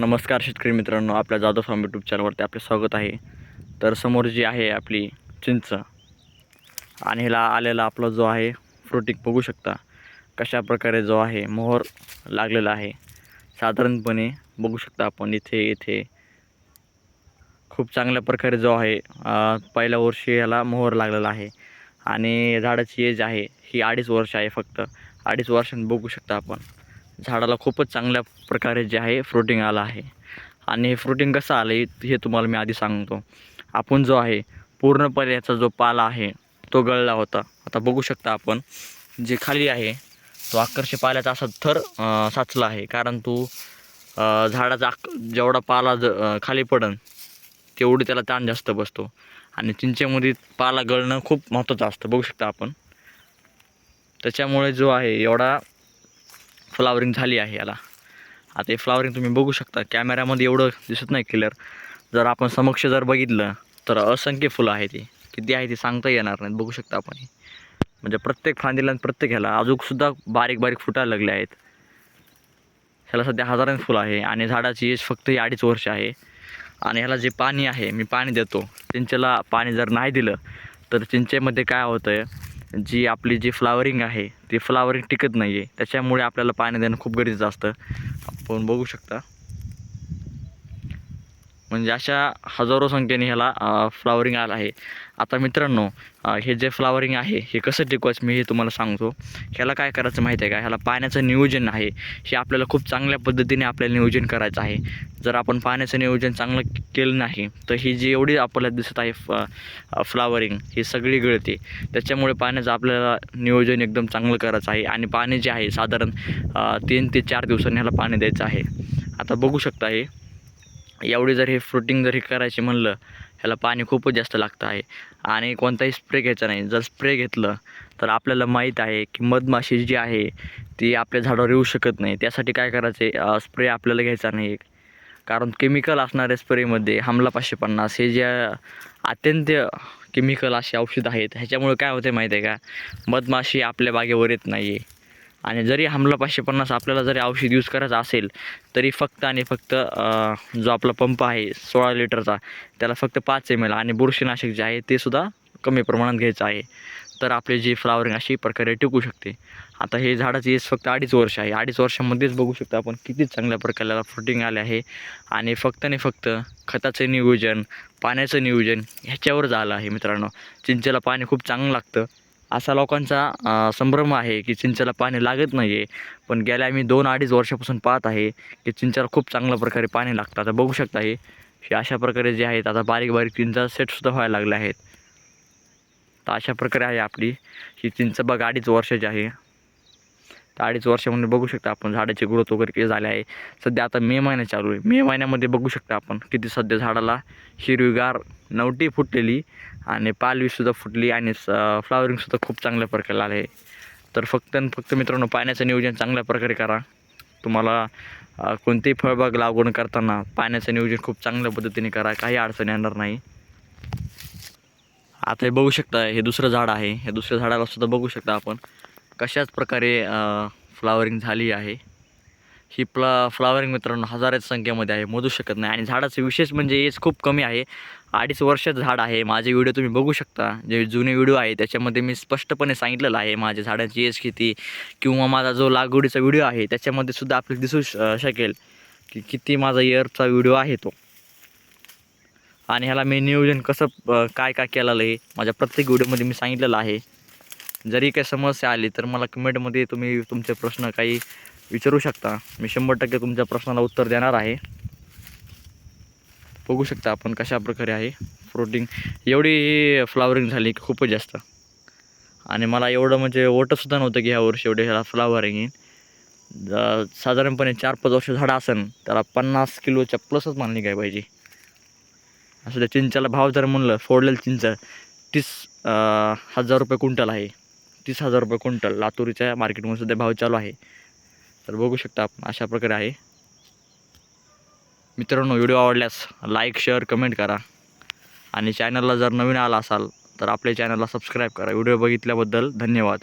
नमस्कार शेतकरी मित्रांनो आपल्या जाधव फार्म यूट्यूब चॅनलवरती आपले स्वागत आहे. तर समोर जी आहे आपली चिंच आणि ह्याला आलेला आपला जो आहे फ्रुटिक बघू शकता कशा प्रकारे जो आहे मोहर लागलेला आहे. साधारणपणे बघू शकता आपण इथे इथे खूप चांगल्या प्रकारे जो आहे पहिल्या वर्षी ह्याला मोहर लागलेला आहे. आणि झाडाची एज आहे ही अडीच वर्ष आहे फक्त. अडीच वर्षांनी बघू शकता आपण. झाडाला खूपच चांगल्या प्रकारे जे आहे फ्रुटिंग आलं आहे. आणि हे फ्रुटिंग कसं आलं हे हे तुम्हाला मी आधी सांगतो. आपण जो आहे पूर्णपणे याचा जो पाला आहे तो गळला होता. आता बघू शकता आपण जे खाली आहे तो आकर्षक पाल्याचा असा थर साचला आहे. कारण तो झाडाचा आक जेवढा पाला ज खाली पडन तेवढी त्याला ताण जास्त बसतो. आणि चिंचेमध्ये पाला गळणं खूप महत्त्वाचं असतं. बघू शकता आपण. त्याच्यामुळे जो आहे एवढा फ्लावरिंग झाली आहे याला. आता हे फ्लावरिंग तुम्ही बघू शकता कॅमेऱ्यामध्ये एवढं दिसत नाही क्लिअर जर आपण समक्ष जर बघितलं तर असंख्य फुलं आहे ती किती आहे ती सांगता येणार नाहीत बघू शकता आपण म्हणजे प्रत्येक फांदीला आणि प्रत्येक ह्याला अजूनसुद्धा बारीक बारीक फुटायला लागले आहेत. ह्याला सध्या हजारांनी फुलं आहे आणि झाडाची एज फक्त ही अडीच वर्ष आहे. आणि ह्याला जे पाणी आहे मी पाणी देतो. चिंचेला पाणी जर नाही दिलं तर चिंचेमध्ये काय होतं आहे जी आपली जी फ्लावरिंग आहे ती फ्लावरिंग टिकत नाही आहे त्याच्यामुळे आपल्याला पाणी देणं खूप गरजेचं असतं. आपण बघू शकता. म्हणजे अशा हजारो संख्येने ह्याला फ्लावरिंग आलं आहे. आता मित्रांनो हे जे फ्लावरिंग आहे हे कसं टिकवायचं मी हे तुम्हाला सांगतो. ह्याला काय करायचं माहिती आहे का? ह्याला पाण्याचं नियोजन आहे. हे आपल्याला खूप चांगल्या पद्धतीने आपल्याला नियोजन करायचं आहे. जर आपण पाण्याचं नियोजन चांगलं केलं नाही तर ही जी एवढी आपल्याला दिसत आहे फ फ्लावरिंग ही सगळी गळते. त्याच्यामुळे पाण्याचं आपल्याला नियोजन एकदम चांगलं करायचं आहे. आणि पाणी जे आहे साधारण तीन ते चार दिवसांनी ह्याला पाणी द्यायचं आहे. आता बघू शकता हे. एवढी जर हे फ्रुटिंग जर हे करायची म्हणलं ह्याला पाणी खूपच जास्त लागतं आहे. आणि कोणताही स्प्रे घ्यायचा नाही. जर स्प्रे घेतलं तर आपल्याला माहीत आहे की मधमाशी जी आहे ती आपल्या झाडावर येऊ शकत नाही. त्यासाठी काय करायचं स्प्रे आपल्याला घ्यायचा नाही. कारण केमिकल असणाऱ्या स्प्रेमध्ये हमला पाचशे पन्नास हे जे अत्यंत केमिकल असे औषध आहेत ह्याच्यामुळे काय होते माहीत आहे का? मधमाशी आपल्या बागेवर येत नाही आहे आणि जरी हमला पाचशे पन्नास आपल्याला जरी औषध यूज करायचं असेल तरी फक्त आणि फक्त जो आपला पंप आहे सोळा लिटरचा त्याला फक्त पाच एम एल आणि बुरशीनाशक जे आहे ते सुद्धा कमी प्रमाणात घ्यायचं आहे. तर आपली जी फ्लावरिंग अशी प्रकारे टिकू शकते. आता हे झाडाचं एज फक्त अडीच वर्ष आहे. अडीच वर्षामध्येच बघू शकतो आपण किती चांगल्या प्रकारे फ्रुटिंग आले आहे. आणि फक्त आणि फक्त खताचं नियोजन पाण्याचं नियोजन ह्याच्यावर झालं आहे मित्रांनो. चिंचेला पाणी खूप चांगलं लागतं. असा लोकांचा संभ्रम आहे की चिंचेला पाणी लागत नाही आहे पण गेल्या मी दोन अडीच वर्षापासून पाहत आहे की चिंचेला खूप चांगल्या प्रकारे पाणी लागतं. आता बघू शकता हे हे अशा प्रकारे जे आहेत आता बारीक बारीक चिंचा सेटसुद्धा व्हायला लागले आहेत. तर अशा प्रकारे आहे आपली ही चिंच. बघ अडीच वर्षाची आहे तर अडीच वर्षामध्ये बघू शकता आपण झाडाची ग्रोथ वगैरे किती झाली आहे. सध्या आता मे महिना चालू आहे. मे महिन्यामध्ये बघू शकता आपण किती सध्या झाडाला हिरवीगार नवटी फुटलेली आणि पालवीसुद्धा फुटली आणि फ्लावरिंगसुद्धा खूप चांगल्या प्रकारे आले. आहे तर फक्त आणि फक्त मित्रांनो पाण्याचं नियोजन चांगल्या प्रकारे करा. तुम्हाला कोणतीही कोणतेही फळबाग लागवड करताना पाण्याचं नियोजन खूप चांगल्या पद्धतीने करा. काही अडचण येणार नाही. आता हे बघू शकता हे दुसरं झाड आहे. हे दुसऱ्या झाडालासुद्धा बघू शकता आपण कशाच प्रकारे फ्लावरिंग झाली आहे. ही प्ला फ्लावरिंग मित्रांनो हजाराच्या संख्येमध्ये आहे मोजू शकत नाही. आणि झाडाचं विशेष म्हणजे एज खूप कमी आहे. अडीच वर्षात झाड आहे. माझे व्हिडिओ तुम्ही बघू शकता. जे जुने व्हिडिओ आहे त्याच्यामध्ये मी स्पष्टपणे सांगितलेलं आहे माझ्या झाडाची एज किती किंवा माझा जो लागवडीचा व्हिडिओ आहे त्याच्यामध्ये सुद्धा आपल्याला दिसू श- शकेल की किती माझा इयरचा व्हिडिओ आहे तो. आणि ह्याला मी नियोजन कसं काय काय केलेलं आहे माझ्या प्रत्येक व्हिडिओमध्ये मी सांगितलेलं आहे. जरी काही समस्या आली तर मला कमेंटमध्ये तुम्ही तुमचे प्रश्न काही विचारू शकता. मी शंभर टक्के तुमच्या प्रश्नाला उत्तर देणार आहे. बघू शकता आपण कशा प्रकारे आहे. फ्रुटिंग एवढी फ्लावरिंग झाली की खूपच जास्त. आणि मला एवढं म्हणजे ओटंसुद्धा नव्हतं की ह्या वर्षी एवढे ह्याला फ्लावरिंग येईल साधारणपणे चार पाच वर्ष झाडं असेल त्याला पन्नास किलोच्या प्लसच मानली काय पाहिजे. असं त्या चिंचाला भाव जर म्हणलं फोडलेलं चिंच तीस हजार रुपये क्विंटल आहे. तीस हजार रुपये क्विंटल लातूरच्या मार्केटमध्ये सध्या भाव चालू आहे. तर बघू शकता आपण अशा प्रकारे आहे. मित्रांनो व्हिडिओ आवडल्यास लाईक शेअर कमेंट करा. आणि चॅनलला जर नवीन आला असाल तर आपल्या चॅनलला सबस्क्राईब करा. व्हिडिओ बघितल्याबद्दल धन्यवाद.